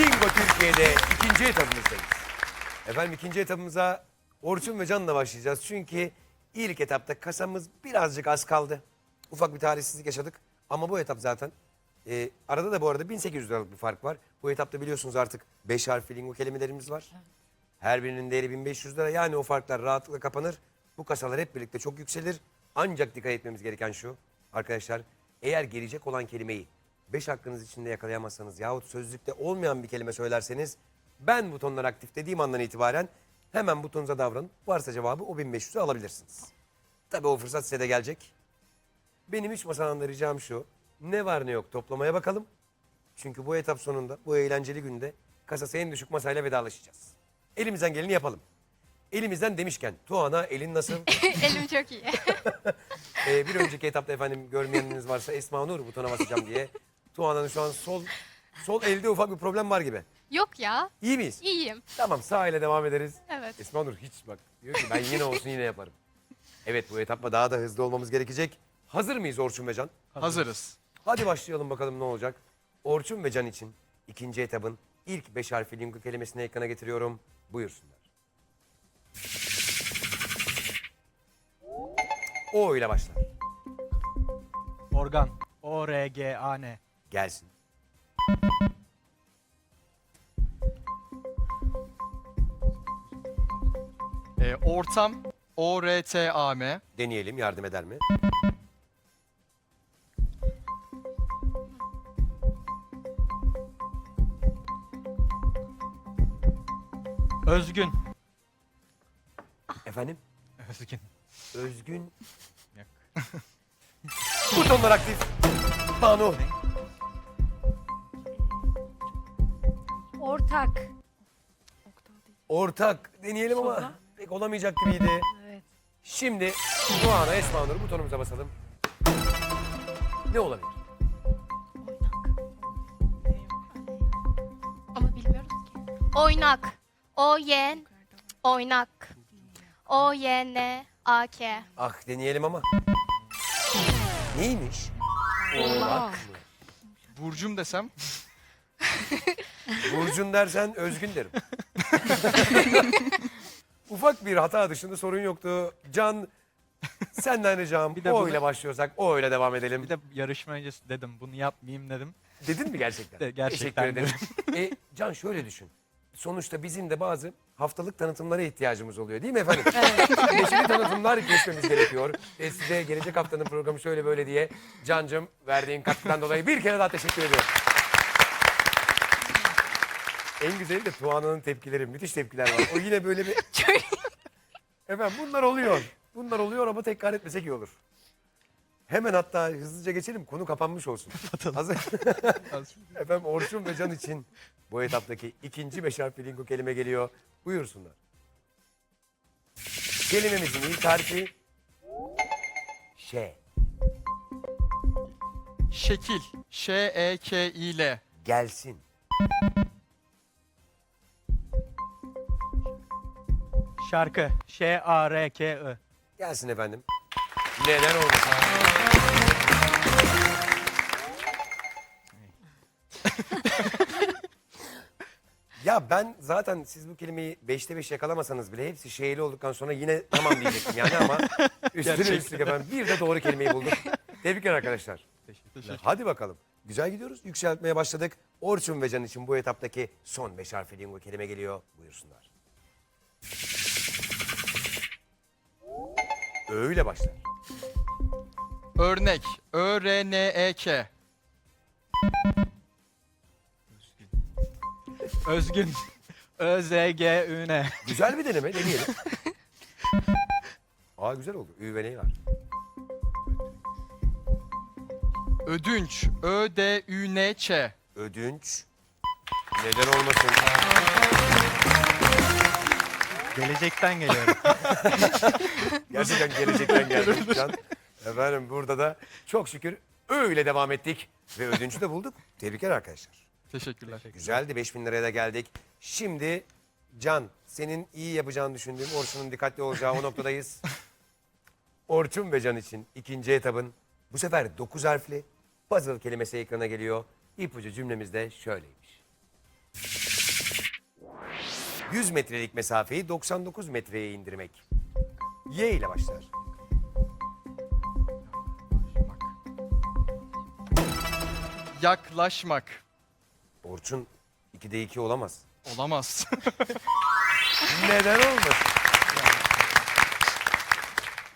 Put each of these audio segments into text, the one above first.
Bingo Türkiye'de ikinci etapımızdayız. Efendim ikinci etapımıza Orçun ve Can'la başlayacağız. Çünkü ilk etapta kasamız birazcık az kaldı. Ufak bir talihsizlik yaşadık. Ama bu etap zaten e, arada da bu arada 1800 liralık bir fark var. Bu etapta biliyorsunuz artık 5 harfli lingo kelimelerimiz var. Her birinin değeri 1500 lira. Yani o farklar rahatlıkla kapanır. Bu kasalar hep birlikte çok yükselir. Ancak dikkat etmemiz gereken şu arkadaşlar. Eğer gelecek olan kelimeyi 5 hakkınız içinde yakalayamazsanız yahut sözlükte olmayan bir kelime söylerseniz ben butonlar aktif dediğim andan itibaren hemen butonunuza davranıp varsa cevabı o 1500'ü alabilirsiniz. Tabii o fırsat size de gelecek. Benim üç masadan da ricam şu. Ne var ne yok toplamaya bakalım. Çünkü bu etap sonunda bu eğlenceli günde kasası en düşük masayla vedalaşacağız. Elimizden geleni yapalım. Elimizden demişken Tuana elin nasıl? Elim çok iyi. Ee, bir önceki etapta efendim görmeyeniniz varsa Esma Nur butona basacağım diye. Tuana'nın şu an sol sol elde ufak bir problem var gibi. Yok ya. İyi miyiz? İyiyim. Tamam sağ ile devam ederiz. Evet. Esma Nur hiç bak diyor ki ben yine olsun yine yaparım. Evet bu etapta daha da hızlı olmamız gerekecek. Hazır mıyız Orçun ve Can? Hazırız. Hadi başlayalım bakalım ne olacak. Orçun ve Can için ikinci etabın ilk beş harfli lingo kelimesini ekrana getiriyorum. Buyursunlar. O ile başlar. Organ. O-R-G-A-N. Gelsin. Ee, ortam O-R-T-A-M. Deneyelim yardım eder mi? Özgün. Efendim? Özgün. Özgün. Butonlar aktif. Banu. Ortak. Ortak. Deneyelim ama pek olamayacak gibiydi. Evet. Şimdi Doğan'a Esma Nur butonumuza basalım. Ne olabilir? Ama bilmiyoruz ki. Oynak. O Y oynak. O Y N A K. Ah deneyelim ama. Neymiş? Oğlak? Burcum desem. Burcun dersen özgün derim. Ufak bir hata dışında sorun yoktu. Can senden ricam Bir de o bunu- ile başlıyorsak o ile devam edelim. Bir de yarışma öncesi dedim bunu yapmayayım dedim. Dedin mi gerçekten? De- gerçekten Teşekkür ederim. e, Can şöyle düşün. Sonuçta bizim de bazı haftalık tanıtımlara ihtiyacımız oluyor değil mi efendim? Neşeli tanıtımlar geçmemiz gerekiyor. E, size gelecek haftanın programı şöyle böyle diye Can'cığım verdiğin katkıdan dolayı bir kere daha teşekkür ediyorum. En güzeli de Tuana'nın tepkileri. Müthiş tepkiler var. O yine böyle bir... Efendim bunlar oluyor. Bunlar oluyor ama tekrar etmesek iyi olur. Hemen hatta hızlıca geçelim. Konu kapanmış olsun. Hazır. Efendim Orçun ve Can için bu etaptaki ikinci beş harfli kelime geliyor. Buyursunlar. Kelimemizin ilk harfi Ş. Şekil. Ş-E-K-İ-L. Gelsin. Şarkı. Ş-A-R-K-I. Gelsin efendim. Neden olmasın? ya ben zaten siz bu kelimeyi beşte beş yakalamasanız bile hepsi şeyli olduktan sonra yine tamam diyecektim yani ama üstüne üstlük efendim bir de doğru kelimeyi bulduk. Tebrikler arkadaşlar. Teşekkürler. Hadi bakalım. Güzel gidiyoruz. Yükseltmeye başladık. Orçun ve Can için bu etaptaki son beş harfli lingo kelime geliyor. Buyursunlar. Öyle başlar. Örnek. Ö-R-N-E-K. Özgün. Ö-Z-G-Ü-N. Güzel bir deneme deneyelim. Aa güzel oldu. Ü ve neyi var? Ödünç. Ö-D-Ü-N-Ç. Ödünç. Neden olmasın? Gelecekten geliyorum. Gerçekten gelecekten geldik Can. Efendim burada da çok şükür öyle devam ettik. Ve ödünçü de bulduk. Tebrikler arkadaşlar. Teşekkürler. Güzeldi 5000 liraya da geldik. Şimdi Can senin iyi yapacağını düşündüğüm Orçun'un dikkatli olacağı o noktadayız. Orçun ve Can için ikinci etabın bu sefer 9 harfli puzzle kelimesi ekrana geliyor. İpucu cümlemiz de şöyleymiş. 100 metrelik mesafeyi 99 metreye indirmek. Y ile başlar. Yaklaşmak. Orçun 2'de 2 olamaz. Olamaz. Neden olmasın?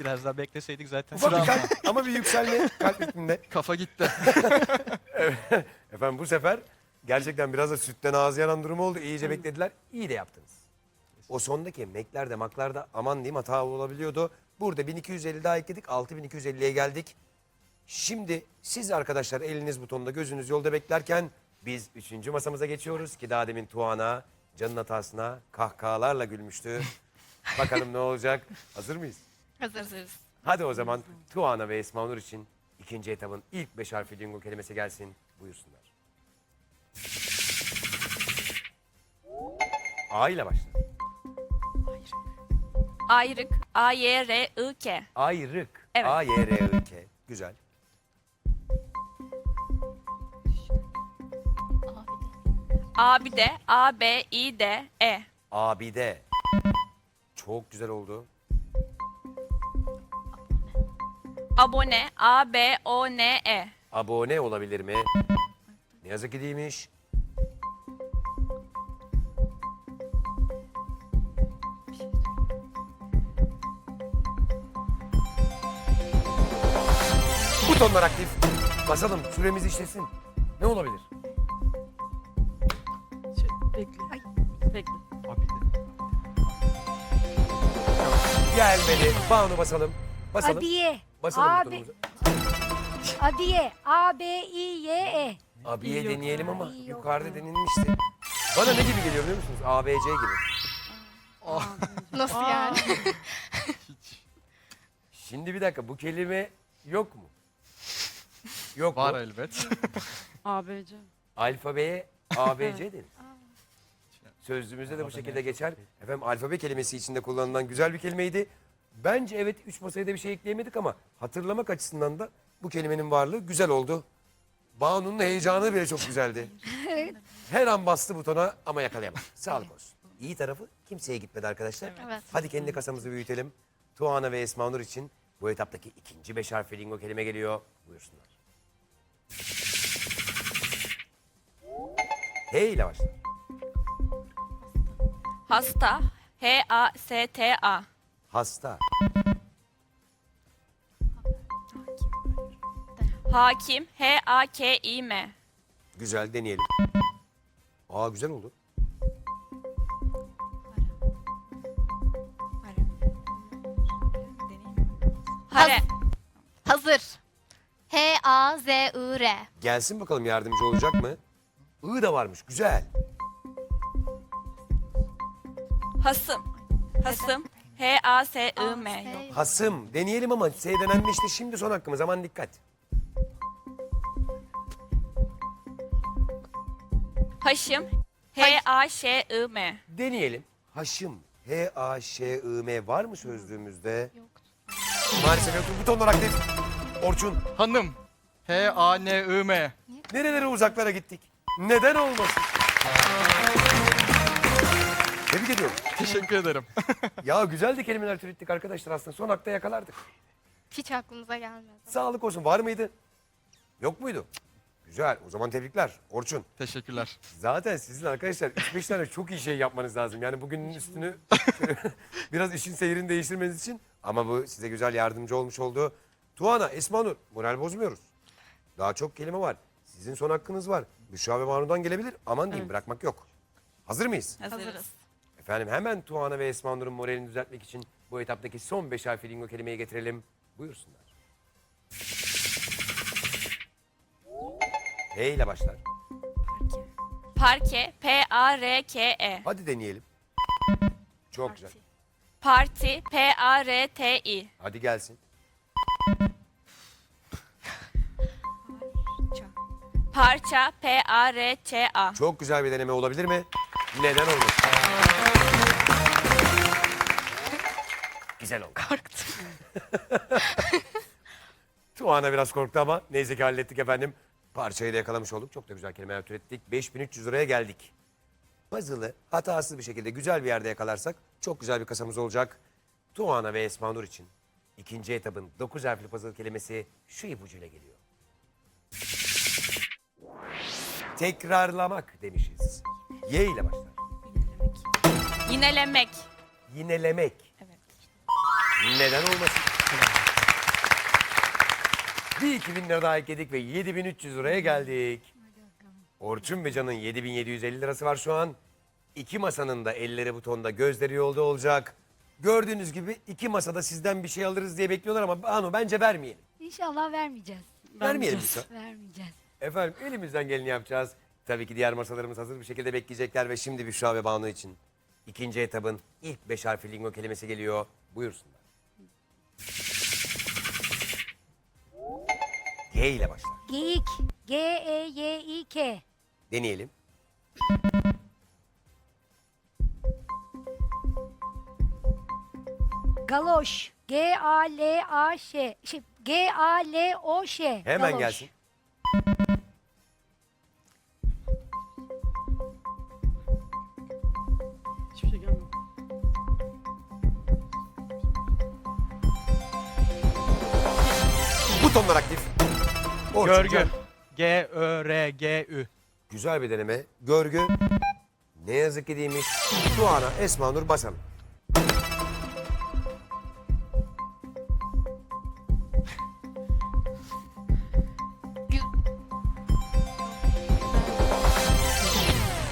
Biraz daha bekleseydik zaten. Ufak bir kalp ama bir yükselme kalp ritminde. Kafa gitti. Efendim bu sefer gerçekten biraz da sütten ağzı yanan durum oldu. İyice beklediler. İyi de yaptınız. O sondaki meklerde maklarda aman diyeyim hata olabiliyordu. Burada 1250 daha ekledik. 6250'ye geldik. Şimdi siz arkadaşlar eliniz butonda gözünüz yolda beklerken biz üçüncü masamıza geçiyoruz ki daha demin Tuana canın hatasına kahkahalarla gülmüştü. Bakalım ne olacak? Hazır mıyız? Hazırız. Hadi o zaman Tuana ve Esma Nur için ikinci etabın ilk beş harfli lingo kelimesi gelsin. Buyursunlar. A ile başlar. Ayrık. A-Y-R-I-K. Ayrık. Evet. A, Y, R, I, K. Güzel. Abide. A-B-İ-D-E. Abide. Çok güzel oldu. Abone. A-B-O-N-E. Abone olabilir mi? Ne yazık ki değilmiş. Butonlar aktif. Basalım süremiz işlesin. Ne olabilir? Abi de. Gelmedi. Banu basalım. Basalım. Abiye. Basalım Abi, butonumuzu. abiye. A B I Y E. Abiye deneyelim ama Ay, yok yukarıda denilmişti. Bana ne gibi geliyor biliyor musunuz? ABC gibi. Nasıl yani? Hiç. Şimdi bir dakika bu kelime yok mu? Yok Var mu? elbet. ABC. Alfabeye ABC denir. Sözlüğümüzde de bu şekilde geçer. Efendim alfabe kelimesi içinde kullanılan güzel bir kelimeydi. Bence evet üç masaya da bir şey ekleyemedik ama hatırlamak açısından da bu kelimenin varlığı güzel oldu. Banu'nun heyecanı bile çok güzeldi. Her an bastı butona ama yakalayamadı. Sağlık olsun. İyi tarafı kimseye gitmedi arkadaşlar. Evet. Hadi kendi kasamızı büyütelim. Tuana ve Esma Nur için bu etaptaki ikinci beş harfli lingo kelime geliyor. Buyursunlar. H ile başlar. Hasta. H-A-S-T-A. Hasta. Hakim. H-A-K-İ-M. Güzel deneyelim. Aa güzel oldu. Hare. Hazır. H-A-Z-I-R. Gelsin bakalım yardımcı olacak mı? I da varmış. Güzel. Hasım. Hasım. H-A-S-I-M. Yok. Hasım. Deneyelim ama S denenmişti. Şimdi son hakkımız. Aman dikkat. Haşim. H-A-Ş-I-M. Deneyelim. Haşım. H-A-Ş-I-M var mı sözlüğümüzde? Yok. Maalesef yok. Butonlar aktif. Orçun. Hanım. H-A-N-I-M. Nerelere uzaklara gittik? Neden olmasın? Tebrik ediyorum. Teşekkür ederim. Ya güzel de kelimeler türettik arkadaşlar aslında. Son hakta yakalardık. Hiç aklımıza gelmedi. Sağlık olsun. Var mıydı? Yok muydu? Güzel. O zaman tebrikler. Orçun. Teşekkürler. Zaten sizin arkadaşlar 3-5 tane çok iyi şey yapmanız lazım. Yani bugünün üstünü biraz işin seyrini değiştirmeniz için. Ama bu size güzel yardımcı olmuş oldu. Tuana, Esma Nur, moral bozmuyoruz. Daha çok kelime var. Sizin son hakkınız var. Büşra ve Manu'dan gelebilir. Aman diyeyim bırakmak yok. Hazır mıyız? Hazırız. Efendim hemen Tuana ve Esma Nur'un moralini düzeltmek için bu etaptaki son beş harfli lingo kelimeyi getirelim. Buyursunlar. H ile başlar. Parke. P-A-R-K-E. Hadi deneyelim. Çok güzel. Parti. P-A-R-T-I. Hadi gelsin. Parça. P-A-R-Ç-A. Çok güzel bir deneme olabilir mi? Neden olmasın? Güzel oldu. Korktum. Tuana biraz korktu ama neyse ki hallettik efendim. Parçayı da yakalamış olduk. Çok da güzel kelimeler türettik. 5300 liraya geldik. puzzle'ı hatasız bir şekilde güzel bir yerde yakalarsak çok güzel bir kasamız olacak. Tuana ve Esma Nur için ikinci etabın 9 harfli puzzle kelimesi şu ipucuyla geliyor. Tekrarlamak demişiz. Y ile başlar. Yinelemek. Yinelemek. Evet. Neden olmasın? Bir 2000 lira daha ekledik ve 7300 liraya geldik. Orçun ve Can'ın 7750 lirası var şu an. İki masanın da elleri butonda, gözleri yolda olacak. Gördüğünüz gibi iki masada sizden bir şey alırız diye bekliyorlar ama Banu bence vermeyelim. İnşallah vermeyeceğiz. Vermeyelim lütfen. Vermeyeceğiz. Efendim elimizden geleni yapacağız. Tabii ki diğer masalarımız hazır bir şekilde bekleyecekler ve şimdi Büşra ve Banu için ikinci etabın ilk beş harfli lingo kelimesi geliyor. Buyursunlar. G ile başlar. Geyik. G E Y İ K. Deneyelim. Galoş. G A L A Ş. Şey, G A L O Ş. Hemen Galoş. gelsin. Butonlar aktif. Orçun Görgü. G Ö R G Ü. Güzel bir deneme. Görgü. Ne yazık ki değilmiş. Tuana, Esma Nur. Gü-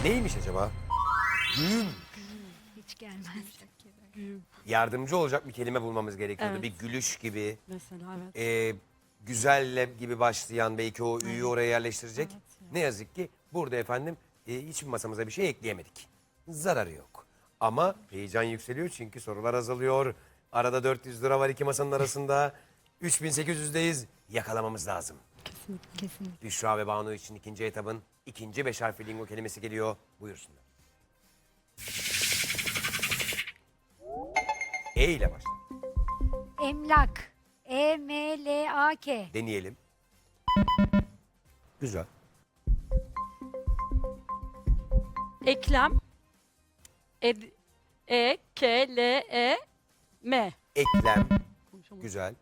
Neymiş acaba? Düğüm. Hiç gelmez. Yardımcı olacak bir kelime bulmamız gerekiyordu. Evet. Bir gülüş gibi. Mesela evet. e, güzelle gibi başlayan belki o üyü oraya yerleştirecek. Ne yazık ki burada efendim e, hiçbir masamıza bir şey ekleyemedik. Zararı yok. Ama heyecan yükseliyor çünkü sorular azalıyor. Arada 400 lira var iki masanın arasında. 3800'deyiz. Yakalamamız lazım. Kesinlikle. Büşra ve Banu için ikinci etabın ikinci beş harfli lingo kelimesi geliyor. Buyursunlar. E ile başlar. Emlak. E M L A K. Deneyelim. Güzel. Eklem. Ed E K L E M. Eklem. Güzel.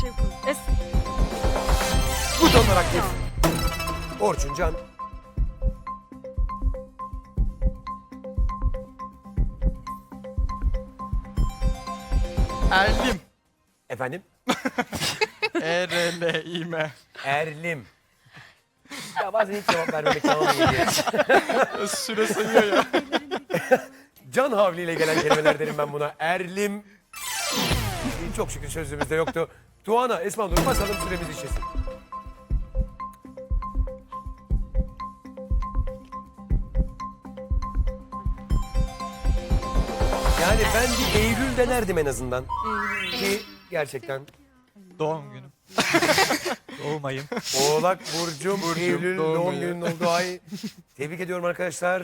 Şey yapalım. Es Butonlar aktif. Orçun Can. Efendim? E M. Erlim. Ya bazen hiç cevap vermemek tamam geliyor. Süre sayıyor ya. Can havliyle gelen kelimeler derim ben buna. Erlim. Çok şükür sözlüğümüzde yoktu. Tuana, Esma Nur basalım süremiz işlesin. Yani ben bir Eylül denerdim en azından. Ki gerçekten Doğum günüm. Doğum Oğlak Burcum, Burcum, Eylül doğum doğum günün olduğu ay. Tebrik ediyorum arkadaşlar.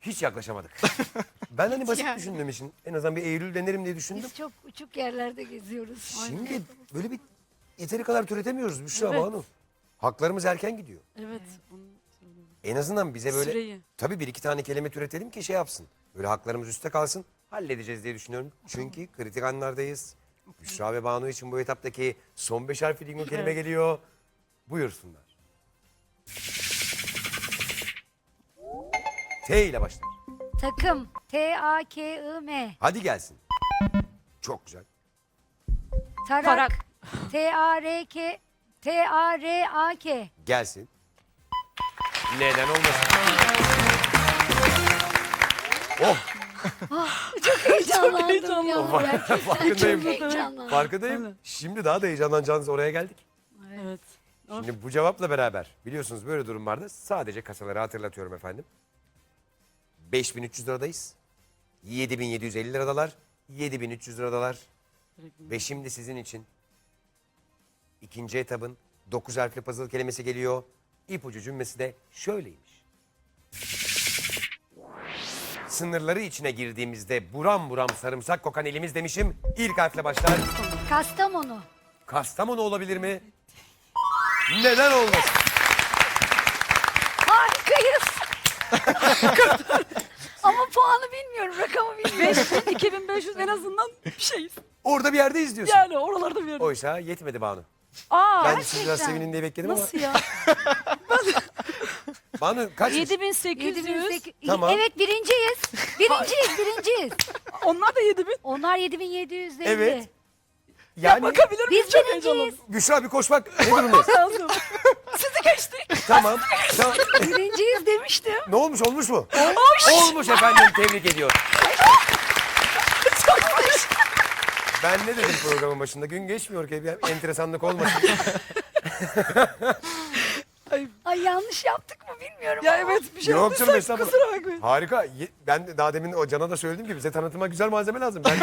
Hiç yaklaşamadık. Ben hani basit Yani. düşündüğüm için en azından bir Eylül denerim diye düşündüm. Biz çok uçuk yerlerde geziyoruz. Şimdi böyle bir yeteri kadar türetemiyoruz Büşra Evet. Banu. Haklarımız erken gidiyor. evet. En azından bize böyle Süreyi. tabii bir iki tane kelime türetelim ki şey yapsın. Böyle haklarımız üstte kalsın. Halledeceğiz diye düşünüyorum. Çünkü kritik anlardayız. Büşra ve Banu için bu etaptaki son beş harfli lingo kelime Evet. geliyor. Buyursunlar. T ile başlar. Takım. T A K I M. Hadi gelsin. Çok güzel. Tarak. Tarak. T A R K T A R A K. Gelsin. Neden olmasın? Oh Heyecanlandım heyecanlandım. ya. Gerçekten çok farkındayım. heyecanlandım. Farkındayım. Evet. Şimdi daha da heyecanlanacağınız oraya geldik. Evet. Şimdi bu cevapla beraber biliyorsunuz böyle durumlarda sadece kasaları hatırlatıyorum efendim. 5300 liradayız. 7750 liradalar. 7300 liradalar. Ve şimdi sizin için ikinci etabın 9 harfli puzzle kelimesi geliyor. İpucu cümlesi de şöyleymiş. Sınırları içine girdiğimizde buram buram sarımsak kokan elimiz demişim. İlk harfle başlar. Kastamonu. Kastamonu olabilir mi? Neden olmasın? Harikayız. Ama puanı bilmiyorum, rakamı bilmiyorum. 2500 en azından bir şeyiz. Orada bir yerde izliyorsun. Yani oralarda bir yerde. Oysa yetmedi Banu. Aa, Ben de siz biraz gerçekten. sevinin diye bekledim ama. nasıl ya? Banu kaç? 7800. 7800. Tamam. Evet birinciyiz. Birinciyiz, birinciyiz. Onlar da 7000. Onlar 7750. Evet. Ya Yani bakabilir miyim? Biz Çok birinciyiz. heyecanlandım. Büşra bir koş bak. Ne durumdayız? Lazım. Sizi geçtik. tamam. tamam. Birinciyiz demiştim. Ne olmuş olmuş mu? Olmuş. Olmuş efendim tebrik ediyorum. Ben ne dedim programın başında? Gün geçmiyor ki bir enteresanlık olmasın. Ay yanlış yaptık mı bilmiyorum Ya ama. evet bir şey Yok canım, estağfurullah. kusura bakmayın. Harika. Ye- Ben de daha demin o Can'a da söyledim ki bize tanıtıma güzel malzeme lazım. Ben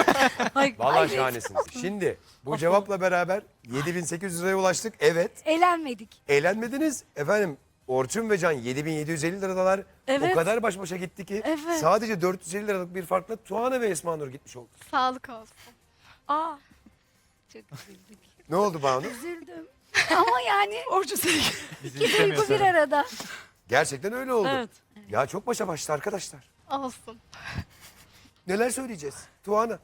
Ay, Vallahi şahanesiniz. Şimdi bu cevapla beraber 7800 liraya ulaştık. Evet. Elenmedik. Eğlenmediniz. Efendim Orçun ve Can 7750 liradalar. Evet. O kadar baş başa gitti ki Evet. sadece 450 liralık bir farkla Tuana ve Esma Nur gitmiş oldu. Sağlık olsun. Aa, Çok üzüldük. Ne oldu Banu? Üzüldüm. Ama yani Orçun sevgi. Bizi iki duygu bir arada. Gerçekten öyle oldu. Evet. Ya çok başa başta arkadaşlar. Olsun. Neler söyleyeceğiz? Tuana.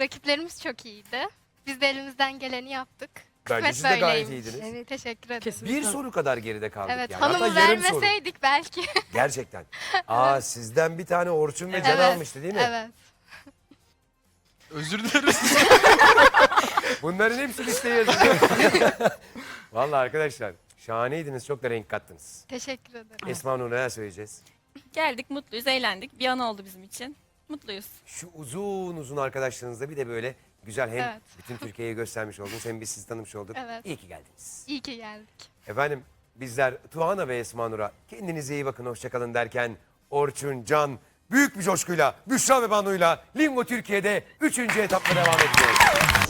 Rakiplerimiz çok iyiydi. Biz de elimizden geleni yaptık. Bence Kısmet siz de gayet böyleymiş. iyiydiniz. Evet. Teşekkür ederim. Kesinlikle. Bir soru kadar geride kaldık Evet, yani. hanımı Hatta yarım soru. vermeseydik belki. Gerçekten. Aa sizden bir tane Orçun ve Can evet. almıştı değil mi? Evet. Özür dileriz. Bunların hepsi listeye yazılıyor. Vallahi arkadaşlar şahaneydiniz. Çok da renk kattınız. Teşekkür ederim. Esma Nur neler söyleyeceğiz? Geldik mutluyuz, eğlendik. Bir an oldu bizim için. Mutluyuz. Şu uzun uzun arkadaşlarınızla bir de böyle güzel hem Evet. bütün Türkiye'ye göstermiş oldunuz hem biz sizi tanımış olduk. Evet. İyi ki geldiniz. İyi ki geldik. Efendim bizler Tuana ve Esma Nur'a kendinize iyi bakın hoşçakalın derken Orçun, Can büyük bir coşkuyla Büşra ve Banu'yla Lingo Türkiye'de 3. etapla devam edeceğiz.